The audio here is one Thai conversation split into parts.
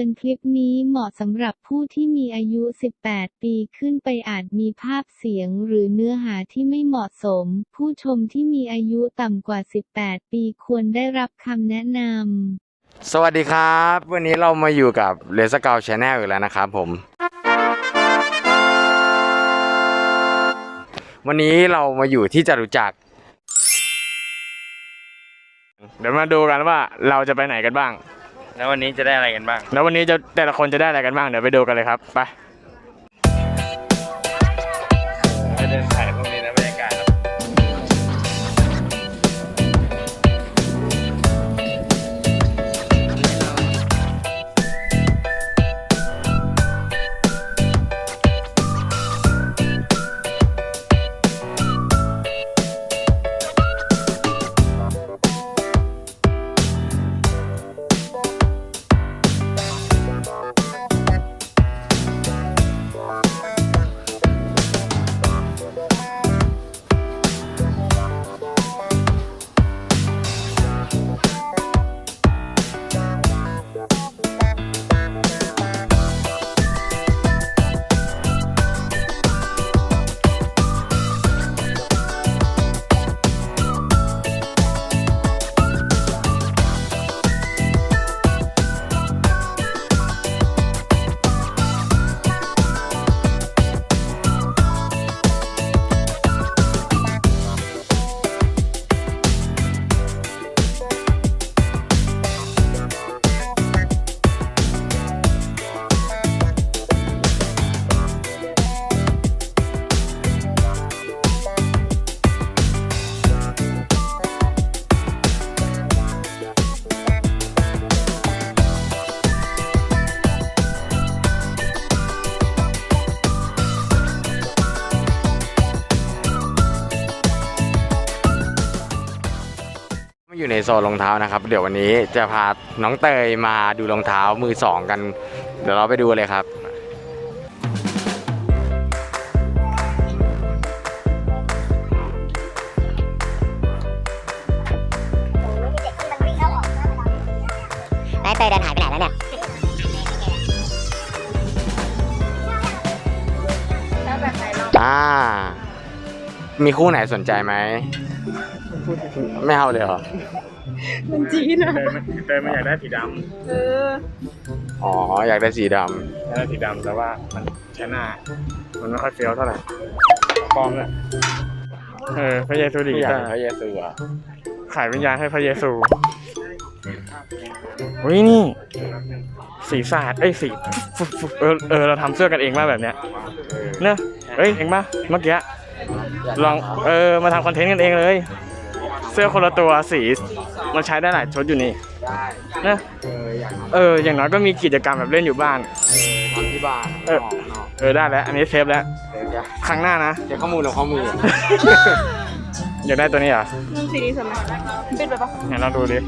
ำเตือนคลิปนี้เหมาะสำหรับผู้ที่มีอายุ 18 ปีขึ้นไปอาจมีภาพเสียงหรือเนื้อหาที่ไม่เหมาะสม ผู้ชมที่มีอายุต่ำกว่า 18 ปีควรได้รับคำแนะนำ สวัสดีครับ วันนี้เรามาอยู่กับเลสเกลชาแนลอีกแล้วนะครับผม วันนี้เรามาอยู่ที่จตุจักรเดี๋ยวมาดูกันว่าเราจะไปไหนกันบ้าง แล้ววันนี้จะได้อะไรกันบ้าง แล้ววันนี้จะแต่ละคนจะได้อะไรกันบ้างเดี๋ยวไปดูกันเลยครับ ไปไป ซนรองเท้านะครับ เดี๋ยววันนี้จะพาน้องเตยมาดูรองเท้ามือสองกัน เดี๋ยวเราไปดูเลยครับนายเตยเดินหายไปไหนแล้วเนี่ยอ่า มีคู่ไหนสนใจไหม ไม่เอาเลยเหรอ เตยมันเตยมันอยากได้สีดอ๋อ อยากได้สีดำอยากได้สีดำแต่ว่ามันใช้หน้า มันไม่ค่อยเฟี้ยวเท่าไหร่ปลอมเลยเออพระเยซูำดีไม่อยากใช่ได้พระเยซูอะขายวิญญาณให้พระเยซูอุ้ยนี่สีสาดเอ้ยสีฟุบฟุบเออเออเราทำเสื้อกันเองมาแบบเนี้ยเนอะเอ้ยเองปะเมื่อกี้ลองเออมาทำคอนเทนต์กันเองเลย เสื้อคนละตัวสีมันใช้ได้หลายชุดอยู่นี่ได้นะเอออยากเอออย่างน้อยก็มีกิจกรรมแบบเล่นอยู่บ้านเออทำที่บ้านเออเออได้แล้ว อันนี้เซฟแล้วเดี๋ยวจะครั้งหน้านะเดี๋ยวข้อมูลของข้อมูลอยากได้ตัวนี้เหรอนั่นสีนี้สวยไหมปิดไปปะไหนลองดูดิ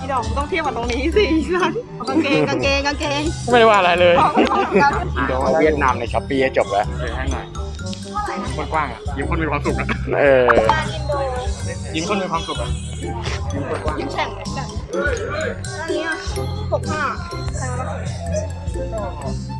อีดอกต้องเทียบกับตรงนี้สิฉันกางเกงกางเกงกางเกงไม่ได้ว่าอะไรเลยของของกันเดี๋ยวเวียดนามในช้อปปี้จะจบแล้วเดี๋ยวให้หน่อยมัน กว้างอะยิ้มคนมีความสุขอะเออยิ้มคนมีความสุขอะยิ้มแฉ่งเหมือนกันอันนี้อะหกห้าใครม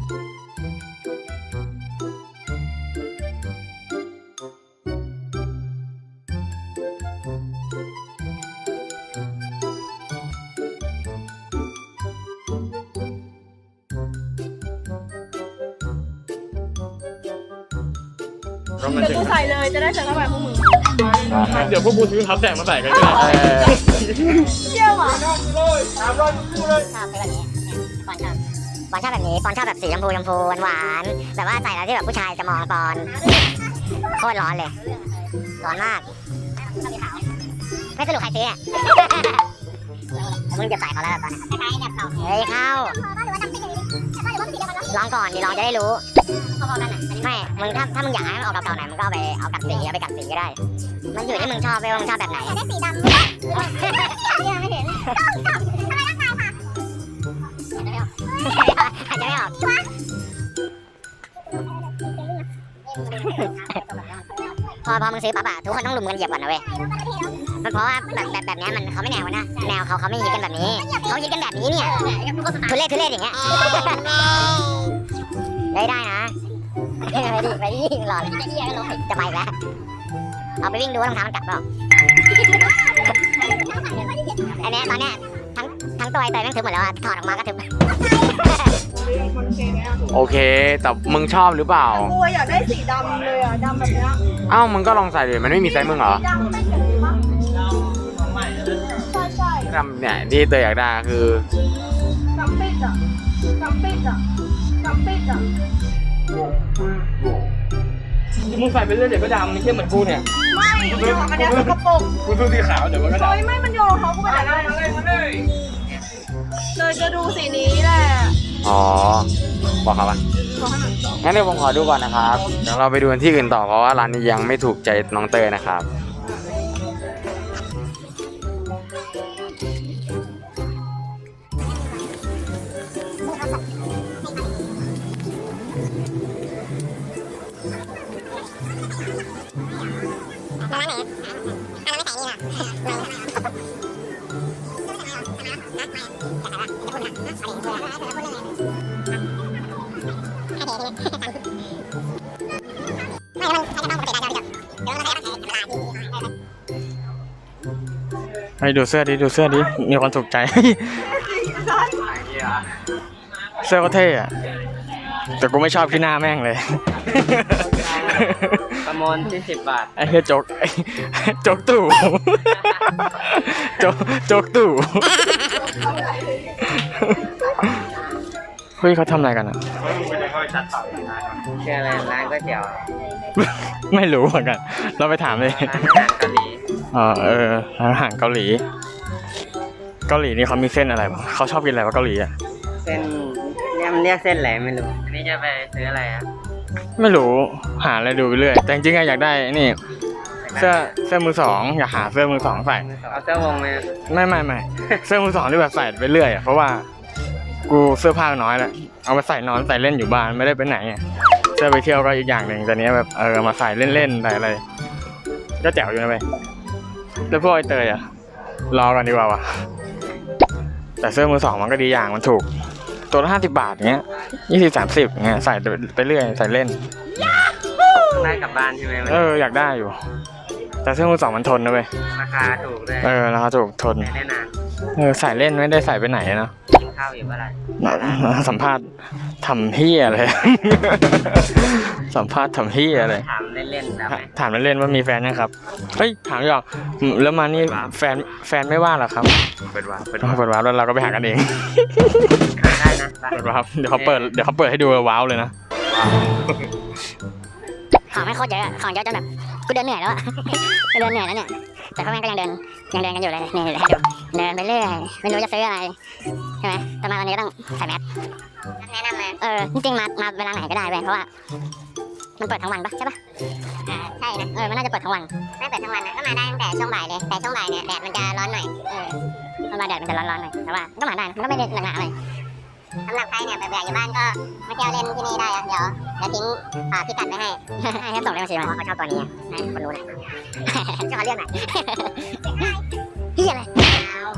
ก็มันเดี๋ยวถึงกูใส่เลยจะได้ใส่เข้าไปพวกมึงเดี๋ยวพวกกูซื้อเท้าแตะมาใส่กันก็ได้เออเที่ยวอะชอบเป็นแบบนี้ปอนชอบปอนชอบแบบนี้ปอนชอบแบบสีชมพูชมพูหวานๆแบบว่าใส่แล้วที่แบบผู้ชายจะมองปอนโคตรร้อนเลย ร้อนมากไม่สรุปใครซื้ออะมึงจะใส่เขาแล้วตอนนี้เฮ้ยเข้าลองก่อนดิลองจะได้รู้ ไม่ มึงถ้าถ้ามึงอยากให้มันออกเก่าๆหน่อยมึงก็เอาไปเอากัดสีเอาไปกัดสีก็ได้ มันอยู่ที่มึงชอบไปว่ามึงชอบแบบไหนได้สีดำยังไม่เห็นทำไมร่างกายค่ะอาจจะไม่ออกพอพอมึงซื้อปั๊บอะทุกคนต้องลุมกันเหยียบก่อนนะเว้ยเพราะว่าแบบแบบแบบเนี้ยมันเขาไม่แนวนะ แนวเขาเขาไม่ฮิตกันแบบนี้ เขาฮิตกันแบบนี้เนี่ยทุเรศทุเรศอย่างเงี้ย ได้ได้นะ ไปดิไปดิรอจะไปอีกแล้วเอาไปวิ่งดูว่ารองเท้ามันกัดเปล่าอันเนี้ยตอนเนี้ยทั้งทั้งตัวไอเตยแม่งทึบหมดแล้วอะถอดออกมาก็ทึบคนเคเนี่ยโอเค แต่มึงชอบหรือเปล่า กูอยากได้สีดำเลยอะดำแบบเนี้ยเอ้ามึงก็ลองใส่เลยมันไม่มีไซส์มึงเหรอดำไม่แบบนี้มั้งใช่ใช่ดำเนี่ยที่เตยอยากได้คือดำปิดอะดำปิดอะดำปิดอะ มึงใส่ไปเรื่อยเดี๋ยวก็ดำไม่ใช่เหมือนกูเนี่ยไม่เดี๋ยวอันเนี้ยสกปรกกูซื้อสีขาวเดี๋ยวมันก็ดเฮ้ยไม่มันโยนเขากูไปไหนได้เลยจะดูสีนี้แหละอ๋อบอกเขาปะบอกให้หน่อยงั้นเดี๋ยวผมขอดูก่อนนะครับเดี๋ยวเราไปดูกันที่อื่นต่อเพราะว่าร้านนี้ยังไม่ถูกใจน้องเตยนะครับ ให้ดูเสื้อดิดูเสื้อดิมีคนถูกใจ เสื้อก็เท่อะแต่กูไม่ชอบที่หน้าแม่งเลย ประมูลที่สิบบาท ไอ้เฮียโจกไอ้โจกตู่โจกโจกตู่เฮ้ยเขาทำอะไรกันอะชื่ออะไรร้านก๋วยเตี๋ยวไม่รู้เหมือนกัน เราไปถามเลย ร้านอาหารเกาหลีอ๋อเออร้านอาหารเกาหลี เกาหลีนี่เขามีเส้นอะไรบ้างเขาชอบกินอะไรวะเกาหลีอะ เส้นเรียกมันเรียกเส้นอะไรไม่รู้อันนี้จะไปซื้ออะไรอะ ไม่รู้หาอะไรดูไปเรื่อยแต่จริงๆอะอยากได้นี่เสื้อเสื้อมือสองอยากหาเสื้อมือสองใส่เอาเสื้อวงไหมไม่ไม่ไม่เสื้อมือสองที่แบบใส่ไปเรื่อยอะเพราะว่ากูเสื้อผ้าน้อยแหละเอาไปใส่นอนใส่เล่นอยู่บ้านไม่ได้ไปไหนอะเสื้อไปเที่ยวก็อีกอย่างหนึ่งแต่เนี้ยแบบเออมาใส่เล่นๆใส่อะไรก็แจ๋วอยู่นะเว้ยแล้วพวกไอเตยอะรอกันดีกว่าวะแต่เสื้อมือสองมันก็ดีอย่างมันถูก ตัวละห้าสิบบาทเงี้ยยี่สิบสามสิบเงี้ยใส่ไปเรื่อยใส่เล่น ได้กลับบ้านใช่ไหมมันเอออยากได้อยู่ แต่เสื้อมือสองมันทนนะเว้ยราคาถูกเลยเออราคาถูกทนใช้ได้นานเออใส่เล่นไม่ได้ใส่ไปไหนนะกินข้าวอยู่เมื่อไหร่สัมภาษณ์ทำเฮียอะไรสัมภาษณ์ทำเฮียอะไรถามเล่นๆแล้วไหมถามเล่นๆว่ามีแฟนยังครับเฮ้ยถามดีกว่าอืมแล้วมานี่แฟนแฟนไม่ว่าเหรอครับ เปิดวาร์ปเปิดเปิดวาร์ปแล้วเราก็ไปหากันเองหาได้ นะไปเปิดวาร์ปเดี๋ยวเขาเปิดเดี๋ยวเขาเปิดให้ดูว้าวเลยนะของไม่งโคตรเยอะอะของเยอะจนแบบกูเดินเหนื่อยแล้วอะกูเดินเหนื่อยแล้วเนี่ย แต่พวกแม่งก็ยังเดินยังเดินกันอยู่เลยนี่เดี๋ยวให้ดูเดินไปเรื่อยไม่รู้จะซื้ออะไรใช่ไหมแต่มาวันนี้ก็ต้องใส่แมสแนะนำเลยเออจริงๆมามาเวลาไหนก็ได้เว้ยเพราะว่ามันเปิดทั้งวันปะใช่ปะอ่าใช่นะเออมันน่าจะเปิดทั้งวันไม่เปิดทั้งวันนะก็มาได้ตั้งแต่ช่วงบ่ายเลยแต่ช่วงบ่ายเนี่ยแดดมันจะร้อนหน่อยเออมันมาแดดมันจะร้อนๆหน่อยแต่ว่าก็มาได้นะมันก็ไม่ได้หนักหนาอะไร สำหรับใครเนี่ยเบื่อๆอยู่บ้านก็มาเที่ยวเล่นที่นี่ได้อะเดี๋ยวเดี๋ยวทิ้งอ่าพิกัดไว้ให้ให้ส่งเลขบัญชีมาเพราะเขาชอบตัวนี้ไงให้คนรู้นะช่วยมาเลือกหน่อยเฮียอะไร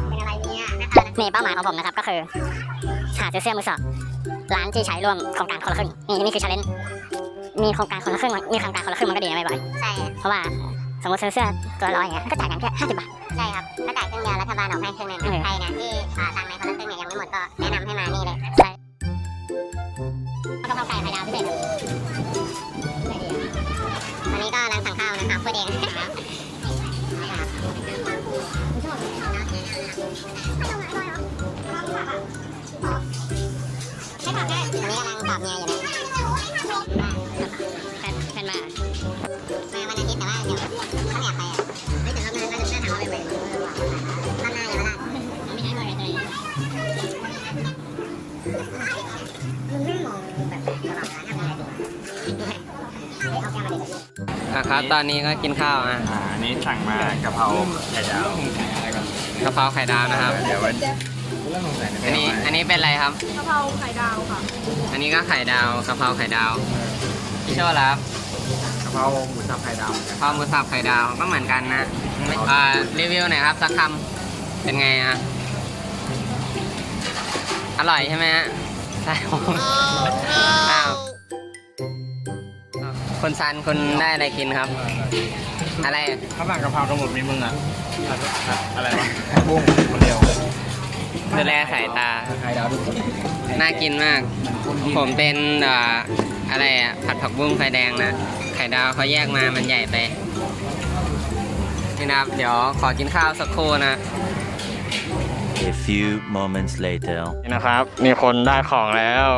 เป็นอะไรเนี่ยนี่เป้าหมายของผมนะครับก็คือหาซื้อเสื้อมือสองร้านที่ใช้ร่วมโครงการคนละครึ่งนี่นี่คือชาเลนจ์มีโครงการคนละครึ่งมีโครงการคนละครึ่งมันก็ดีนะไม่บ่อยใช่เพราะว่า สมมติซื้อเสื้อตัวละร้อยอย่างเงี้ยก็จ่ายกันแค่ห้าสิบบาท ใช่ครับก็จ่ายครึ่งเดียวรัฐบาลออกให้ครึ่งนึงใครนะที่อ่าตังค์ในคนละครึ่งเนี่ยยังไม่หมดก็แนะนำให้มานี่เลยใช่กะเพราไก่ไข่ดาวพิเศษ อะครับตอนนี้ก็กินข้าวอะอ่าอันนี้สั่งมากะเพราไข่ดาวกะเพราไข่ดาวนะครับ เดี๋ยววันอันนี้อันนี้เป็นอะไรครับ กะเพราไข่ดาวค่ะ อันนี้ก็ไข่ดาวกะเพราไข่ดาวพี่โชว์รับกะเพราราหมูสับไข่ดำพอหมูสับไข่ดาวก็เหมือนกันนะอ่ารีวิวหน่อยครับสักคำเป็นไงอะอร่อยใช่ไหมฮะใช่อ้าว คนซันคุณได้อะไรกินครับ อะไร ข้าวผัดกะเพราทั้งหมดมีมึงอะ อะไรวะบุ้งคนเดียวดูแลสายตาไข่ดาวทุกคนน่ากินมาก ผมเป็นเอ่ออะไรอะ ผัดผักบุ้งไฟแดงนะ ไข่ดาวเขาแยกมา มันใหญ่ไป นี่นะครับ เดี๋ยวขอกินข้าวสักครู่นะ A few moments later. นี่นะครับ มีคนได้ของแล้ว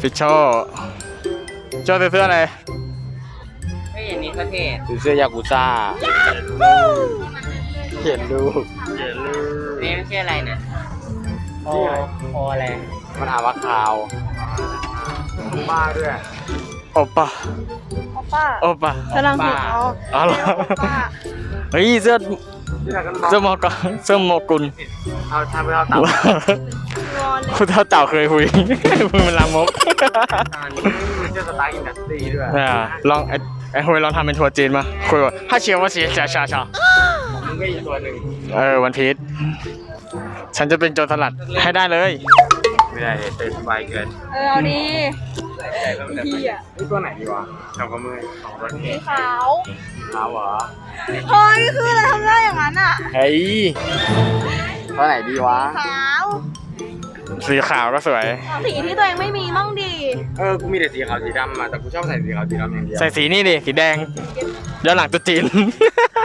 ฟิชโช โจซื้อเสื้ออะไรเฮ้ยอย่างนี้ก็เท่คือเสื้อยากุซ่าเห็นลูกนี่ไม่ใช่อะไรนะโอโออะไรมันอ่านว่าคาวบ้าด้วยโอปะโอป้าโอปะฝรั่งเศสอ๋ออ๋อเหรอโอป้าเฮ้ยเสื้อเสื้อหมอกเสื้อหมอกุลเอาทำไปเอาเต่า วอนเลยคุณเท่าเต่าเคยคุยคุยมันลามกตอนเสื้อสไตล์อินดัสทรีด้วยอ่าลองไอ้ไอ้คุยลองทำเป็นทัวร์จีนมาคุยว่าถ้าเชียร์ว่าเชียร์ชาชาชามึงก็อีกตัวหนึ่งเออวันพีชฉันจะเป็นโจรสลัดให้ได้เลย ไม่ได้เป็นสบายเกินเออเอาดีพี่อะนี่ตัวไหนดีวะชาวกระเมือของรถเมสีล์ขาวขาวเหรอเฮ้ยคืออะไรทำได้อย่างนั้นอะเฮ้ยตัวไหนดีวะขาว สีขาวก็สวยเอาสีที่ตัวเองไม่มีมั่งดี เออ กูมีแต่สีขาวสีดำมาแต่กูชอบใส่สีขาวสีดำอย่างเดียว ใส่สีนี่ดิ สีแดงย้อนหลังตัวจีน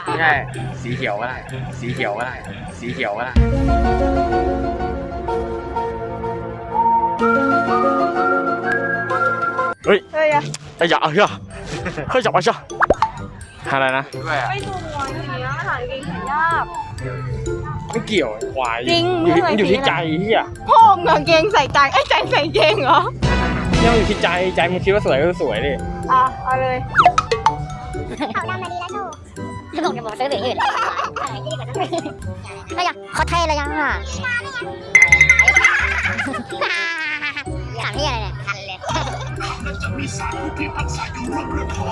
ไม่ใช่ สีเขียวก็ได้ สีเขียวก็ได้ สีเขียวก็ได้ เฮ้ยเฮ้ยอะไอ้ยาเอ้ยอะเฮ้ยจับไอ้ชะอะไรนะด้วยอะไม่ดูมวยอย่างเงี้ยหาเกงขายาก ไม่เกี่ยวควายจริงอยู่ที่ไม่อยู่ที่ใส่ใจสีอะไรเฮียพ่อมึงกางเกงใส่ใจไอ้ยใจใส่เกงเหรอเนี่ยมันอยู่ที่ใจใจมึงคิดว่าสวยก็สวยดิอะเอาเลยเขาดำมาดีแล้วสู้ผมจะบอกซื้อสีอื่นก็ยังเขาเท่เลยยังอะขำที่อะไรเนี่ยทันเลย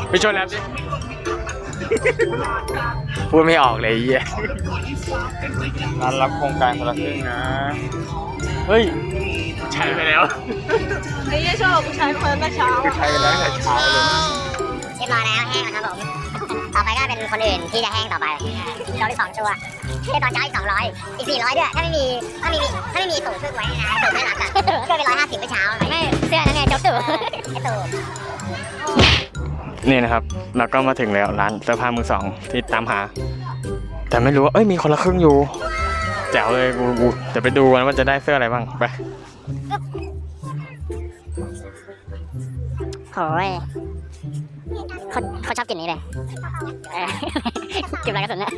ไปชนแล้วดิ พูดไม่ออกเลยไอ้เหี้ยร้านรับโครงการคนละครึ่งนะ เฮ้ย ใช้ไปแล้วไอ้เหี้ยชอบผู้ชายคนนั้นแต่เช้าคืออะใช้กันแล้วตั้งแต่เช้าเลยเรียบร้อยแล้วแห้งแล้วครับผม ต่อไปก็เป็นคนอื่นที่จะแห้งต่อไปเราได้สองตัวที่ตอนเช้าอีกสองร้อยอีกสี่ร้อยด้วยถ้าไม่มีถ้าไม่มีถ้าไม่มีตู่พึ่งไว้นะตู่ไม่รับอะก็เป็นร้อยห้าสิบเมื่อเช้าไม่เสื้อนั่นไงจบตู่ไอ้ตู่ นี่นะครับเราก็มาถึงแล้วร้านเสื้อผ้ามือสองที่ตามหา แต่ไม่รู้ว่าเอ้ยมีคนละครึ่งอยู่แจ๋วเลยกูกูเดี๋ยวไปดูกันว่าจะได้เสื้ออะไรบ้างไปโอ้ยเขาเขาชอบกลิ่นนี้เลยเออกลิ่นอะไรกระสุนเนี่ย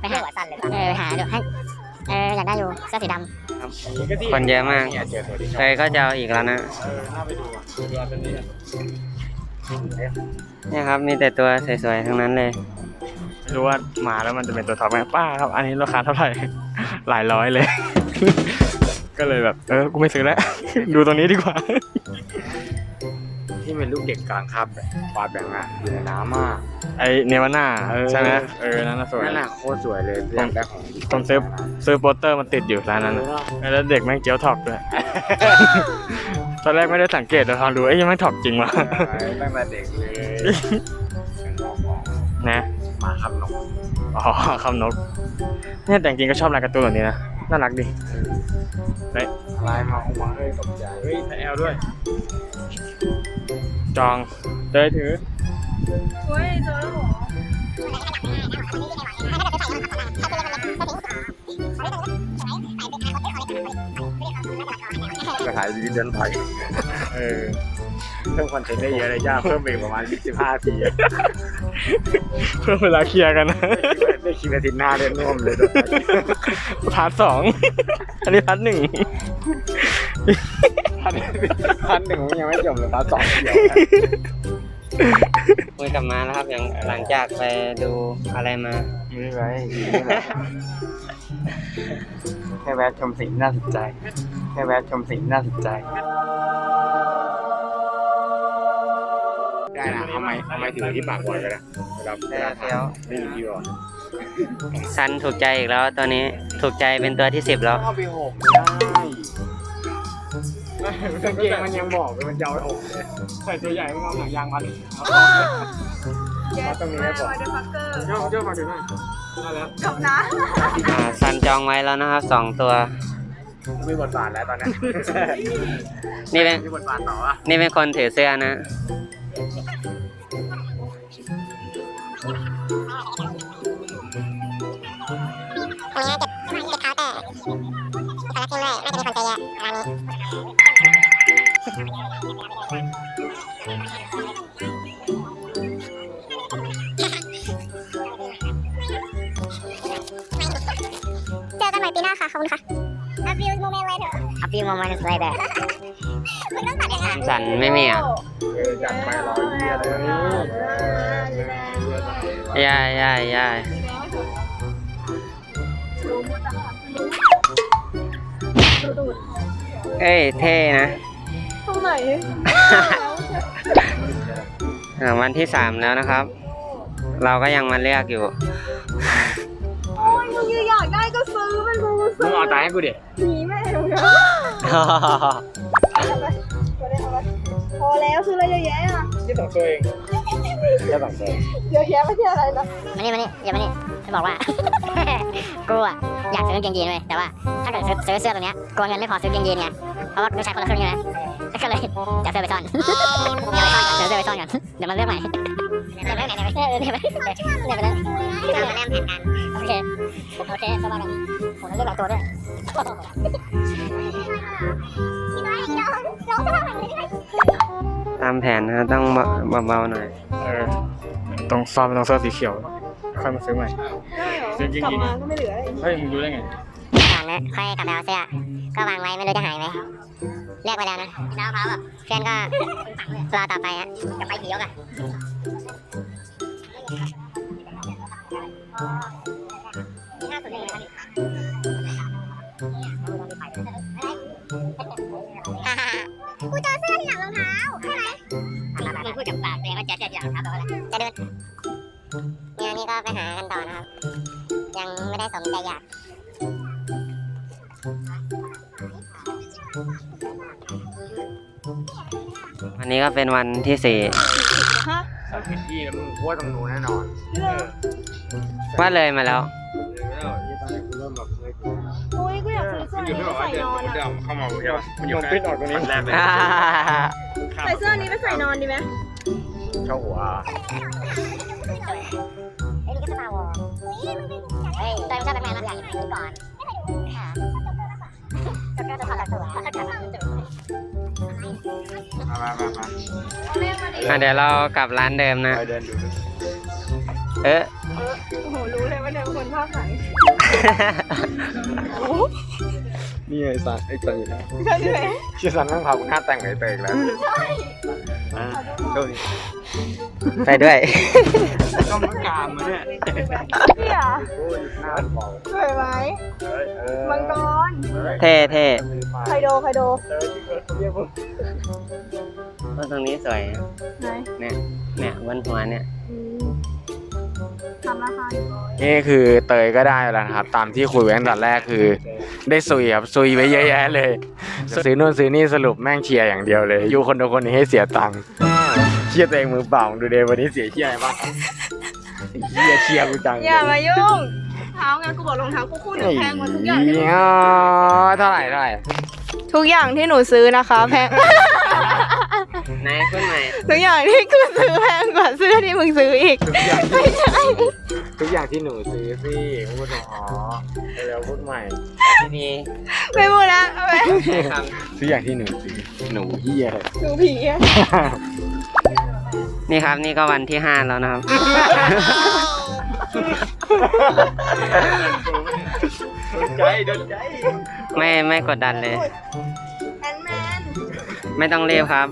ไปหาหัวสั่นเลยเออไปหาดูให้เอออยากได้อยู่เสื้อสีดำ คนเยอะมาก เนี่ยเจอตัวที่ชอบเคยก็จะเอาอีกแล้วนะเนี่ยครับมีแต่ตัวสวยๆทั้งนั้นเลย ไม่รู้ว่ามาแล้วมันจะเป็นตัวท็อปไหมป้าครับ อันนี้ราคาเท่าไหร่ หลายร้อยเลย ก็เลยแบบ เออ กูไม่ซื้อแล้ว ดูตรงนี้ดีกว่าที่ เป็นลูกเด็กกลางครับแบบปลาแบงอะอยู่ในน้ำอะ ไอเนวาน่าใช่ไหมเออนั่นน่ะสวยนั่นน่ะโคตรสวยเลยเรื่องแบกของผมซื้อซื้อโปสเตอร์มันติดอยู่ร้านนั้นน่ะแล้วเด็กแม่งเจียวถอกด้วย ตอนแรกไม่ได้สังเกตแต่พอดูเอ้ยยังไม่ถอกจริงวะตั้งแต่เด็กเลยนะมาครับนกอ๋อคำนกเนี่ยแต่จริงๆก็ชอบลายการ์ตูนแบบนี้นะน่ารักดีลายมาออกมาเลยตกใจเฮ้ยไทแอลด้วย จองเตยถือเฮ้ยเจอแล้วเหรอจะขายดีเดินไปเออเพิ่มคอนเทนต์ได้เยอะเลยย่าเพิ่มไปประมาณ 25ทีเพื่อเวลาเคลียร์กันนะได้คิวอาทิตย์หน้าเล่นน่วมเลยพาร์ทสองอันนี้พาร์ทหนึ่ง พันพันหนึ่งยังไม่จบเลยพันสองเดียวคุยกลับมาแล้วครับอย่างหลังจากไปดูอะไรมาไม่ไรแค่แวะชมสิ่งน่าสนใจ แค่แวะชมสิ่งน่าสนใจ ได้นะทำไมทำไมถึงที่ปากบอลกันนะเวลาเวลาเฟี้ยวได้ยินพี่บอกซันถูกใจอีกแล้วตัวนี้ถูกใจเป็นตัวที่สิบแล้วเอาไปห่มได้ กางเกงมันยังบอกเลยมันจะเอาไปห่มเลยใส่ตัวใหญ่ไม่เอาหนังยางมาเลยมาตรงนี้ให้ผม เดอะฟักเกอร์เจ้าเจ้ามาถึงไหนมาแล้วกับน้าอ่าซันจองไว้แล้วนะครับสองตัว มีบทบาทแล้วตอนนี้นี่เป็นมีบทบาทต่ออะนี่เป็นคนถือเสื้อนะ น่าจะมีคนซื้อเยอะร้านนี้เจอกันใหม่ปีหน้าค่ะ ขอบคุณค่ะ A few moments later A few moments later คุณต้องตัดยังไงสันไม่มีอะเออจัดไปรอเยี่ยเลยย่ายย่ายย่าย เอ้ยเท่นะตรงไหนอ่าวันที่สามแล้วนะครับ เราก็ยังมาเลือกอยู่ โอ้ยมึงอยากได้ก็ซื้อมันกูมึซื้งอเอาตายให้กูดิหนีแม่งเลยพอแล้วซื้ออะไรเยอะแยะอะที่สองตัวเองแค่สองตัวเยอะแยะไม่ใช่อะไรนะมานี่มานี่อย่ามานี่จะบอกว่า กูอะอยากซื้อกางเกงยีนเลยแต่ว่าถ้าเกิดซื้อซื้อเสื้อตัวเนี้ยกลัวเงินไม่พอซื้อกางเกงยีนไงเพ ราะว่ากูใช้คนละครึ่งใช่ไหมก็เลยจะเสื้อไปซ่อนเดี๋ยวไปซ่อนก่อนเดี๋ยวเสื้อไปซ่อนก่อนเดี๋ยวมาเลือกใหม่เดี๋ยวไปไหนเดี๋ยวไปเออเดี๋ยวไปเดี๋ยวไปเดี๋ยวไปเดี๋ยวมาเริ่มแผนกันโอเคโอเคก็มากันผมเลือกหลายตัวด้วยพี่น้อยน้องน้องจะทำแบบนี้ได้ตามแผนนะต้องเบาๆหน่อยเออต้องซ่อมต้องเสื้อสีเขียวค่อยมาซื้อใหม่ซื้อกางกลับเกงมาก็ไม่เหลืออะไรเฮ้ยมึงรู้ได้ไงก่อนนะ ค่อยกลับไปเอาเสื้อ ก็วางไว้ไม่รู้จะหายไหมเรียกไปแล้วนะน้าพร้าแบบเพื่อนก็รอต่อไปฮะจะไปผียกอะกูเจอเสื้อที่หลังรองเท้าใช่ไหมมึงพูดกับปากตัวเองว่าเจอเจอที่หลังรองเท้าแปลว่าอะไรจะเดินเนี่ยนี่ก็ไปหากันต่อนะครับ ยังไม่ได้สมใจอยาก นนี้ก็เป็นวันที่สี่สัตว์เป็นที่แล้วมึงว่าตรงนู้นแน่นอนว่าเลยมาแล้วเริ่มแบบเลยโอ้ยกูอยากซื้อเสื้อนี้ไปใส่นอนอะเข้ามาใช่ป่ะมันอยู่ปิ้นออกตรงนี้แรกเลยใส่เสื้อนี้ไปใส่นอนดีไหมเข้าหัวเฮ้ยนี่ก็สตาร์วอร์เฮ้ยใจไม่ชอบแบทแมนนะอยากดูก่อนจ็อกเกอร์จะถอดตัว มามามามาอะเดี๋ยวเรากลับร้านเดิมนะ ไปเดินดูเอ๊ะ โอ้โห รู้เลยว่าเดินคนภาคไหนนี่ไอ้สันไอ้เตยนะใช่ไหม ชื่อสันต้องพาคุณหน้าแต่งไอ้เตยอีกแล้วอ่าโชคดี ไปด้วยก็มักามมาเนี่ยเนี่ยโอ้ยหน้าบอกสวยไหมเฮ้ยเออมังกรเท่เท่ไคโดไคโดเตยที่เกิดเขาเรียกว่าว่าตรงนี้สวยนะไหนเนี่ยเนี่ยบนหัวเนี่ย อืม ทำราคาอยู่ร้อยนี่คือเตยก็ได้แล้วนะครับ ตามที่คุยไว้ตั้งแต่แรกคือ ได้ซุยครับซุยไว้เยอะแยะเลย ซื้อนู่นซื้อนี่สรุปแม่งเชียร์อย่างเดียวเลย อยู่คนเดียวคนนี้ให้เสียตังค์เชียร์ตัวเองมือเปล่าดูเดย์วันนี้เสียเชียร์อะไรบ้างเชียร์เชียร์กูจังอย่ามายุ่ง เท้าไงกูบอกรองเท้ากูคู่หนึ่งแพงกว่าทุกอย่างที่หนูเอ๋เท่าไหร่เท่าไหร่ทุกอย่างที่หนูซื้อนะคะ แพง ไหนขึ้นใหม่ทุกอย่างที่กูซื้อแพงกว่าเสื้อที่มึงซื้ออีก ทุกอย่างไม่ใช่ ทุกอย่างที่หนูซื้อสิพูดหนอเร็วพูดใหม่ดีไม่พูดแล้วเอาไปๆครับทุกอย่างที่หนูซื้อหนูเฮียเลยหนูผีอะนี่ครับนี่ก็วันที่ห้าแล้วนะครับ ใจโดนใจไม่ไม่กดดันเลย แอนแมนไม่ต้องรีบครับ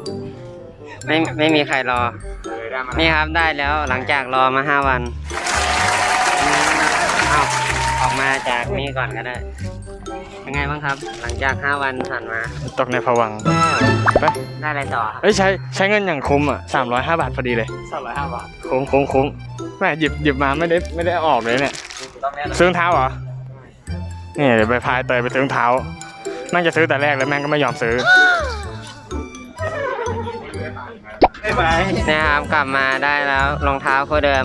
ไม่ไม่มีใครรอ เลยได้มานี่ครับได้แล้วหลังจากรอมาห้าวันเอาออกมาจากนี่ก่อนก็ได้ เป็นไงบ้างครับ หลังจาก 5 วันผ่านมาตกในผวังค์ไปได้อะไรต่อเอ้ยใช้ใช้เงินอย่างคุ้มอะสามร้อยห้าบาทพอดีเลยสามร้อยห้าบาทคุ้มคุ้มคุ้มแม่หยิบหยิบมาไม่ได้ไม่ได้เอาออกเลยเนี่ยซื้อรองเท้าเหรอ นี่เดี๋ยวไปพายเตยไปซื้อรองเท้า แม่งจะซื้อแต่แรกแล้วแม่งก็ไม่ยอมซื้อนะครับกลับมาได้แล้วรองเท้าคู่เดิม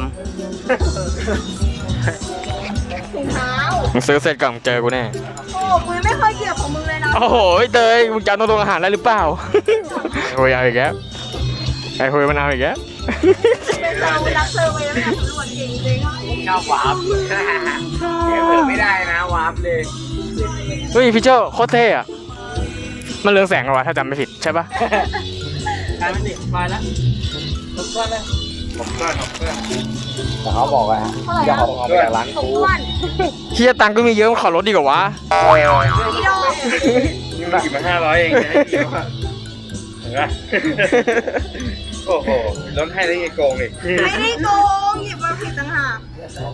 ถุงเท้า มึงซื้อเสร็จก่อนมึงเจอกูแน่ โอ้กูยังไม่เคยเหยียบของมึงเลยนะโอ้โหเตยมึงจำตัวตรงอาหารได้หรือเปล่าไอ้คุยเอาอีกแล้วไอ้คุยมันเอาอีกแล้วเป็นเรารักเธอไปแล้วเนี่ยสำรวจเก่งจริงชอบวาร์ปเดี๋ยวเปิดไม่ได้นะวาร์ปเลยเฮ้ยพี่เจ้าโคตรเท่อะมันเรืองแสงเหรอวะถ้าจำไม่ผิดใช่ปะ การมันติดมาแล้วผมก้อนเลย ผมก้อนผมก้อนแต่เขาบอกว่าอย่าออกมาจากร้านของกูอ้วนเฮียตังค์ก็มีเยอะขอรถดีกว่าวะพี่โดนี่มากี่มาห้าร้อยเองนะเห็นปะโอ้โหลดให้ได้ไงโกงเลยไม่ได้โกงหยิบมาผิดต่างหาก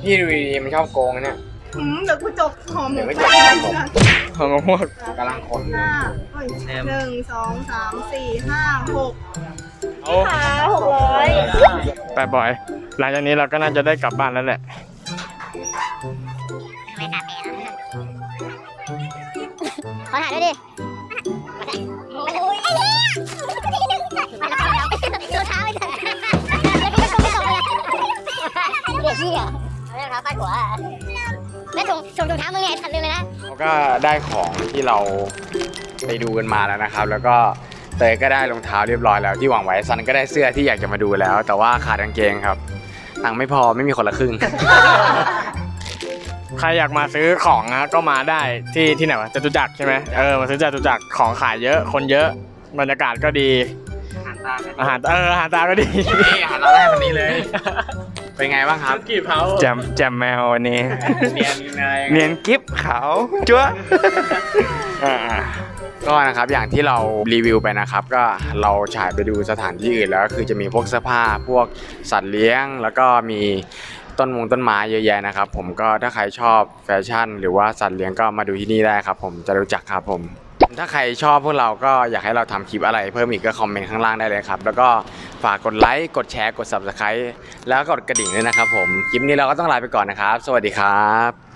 พี่ดูดีๆมันชอบโกงนะเนี่ยหืมเดี๋ยวกูจกหอมหมูเดี๋ยวไม่ไปจกขอมาพวกกำลังคนห้าเอ้ยหนึ่งสองสามสี่ห้าหก เอาขาหกร้อยไปบ่อย หลังจากนี้เราก็น่าจะได้กลับบ้านแล้วแหละขอถ่ายด้วยดิโอ้ยไอ้เนี่ยมาแล้วดูเท้าไปเถอะแล้วพี่ก็ไม่ตกเลยเด็กพี่อะเอาเรื่องเท้าฟาดหัวแล้วถุงถุงถุงเท้ามึงเนี่ยทันลืมเลยนะ เราก็ได้ของที่เราไปดูกันมาแล้วนะครับ แล้วก็ เตยก็ได้รองเท้าเรียบร้อยแล้วที่หวังไว้ซันก็ได้เสื้อที่อยากจะมาดูแล้ว แต่ว่าขาดกางเกงครับตังค์ไม่พอไม่มีคนละครึ่ง ใครอยากมาซื้อของนะก็มาได้ที่ที่ไหนวะจตุจักรใช่ไหมเออมาซื้อจตุจักรของขายเยอะ คนเยอะบรรยากาศก็ดีอาหารเอออาหารตาก็ดีนี่อาหารตอนแรกวันนี้เลย เป็นไงบ้างครับ กี่เผาแจมแจมแมววันนี้ เนียนอะไรเนียนกิฟขาวจั๊วอ่าก็นะครับอย่างที่เรารีวิวไปนะครับ ก็เราฉายไปดูสถานที่อื่นแล้วก็คือจะมีพวกเสื้อผ้าพวกสัตว์เลี้ยง แล้วก็มีต้นมงต้นไม้เยอะแยะนะครับ ผมก็ถ้าใครชอบแฟชั่น หรือว่าสัตว์เลี้ยงก็มาดูที่นี่ได้ครับ ผมจะรู้จักครับผม ถ้าใครชอบพวกเราก็อยากให้เราทำคลิปอะไร เพิ่มอีกก็คอมเมนต์ข้างล่างได้เลยครับ แล้วก็ฝากกดไลค์กดแชร์กด subscribe แล้วก็กดกระดิ่งด้วยนะครับผม คลิปนี้เราก็ต้องลาไปก่อนนะครับ สวัสดีครับ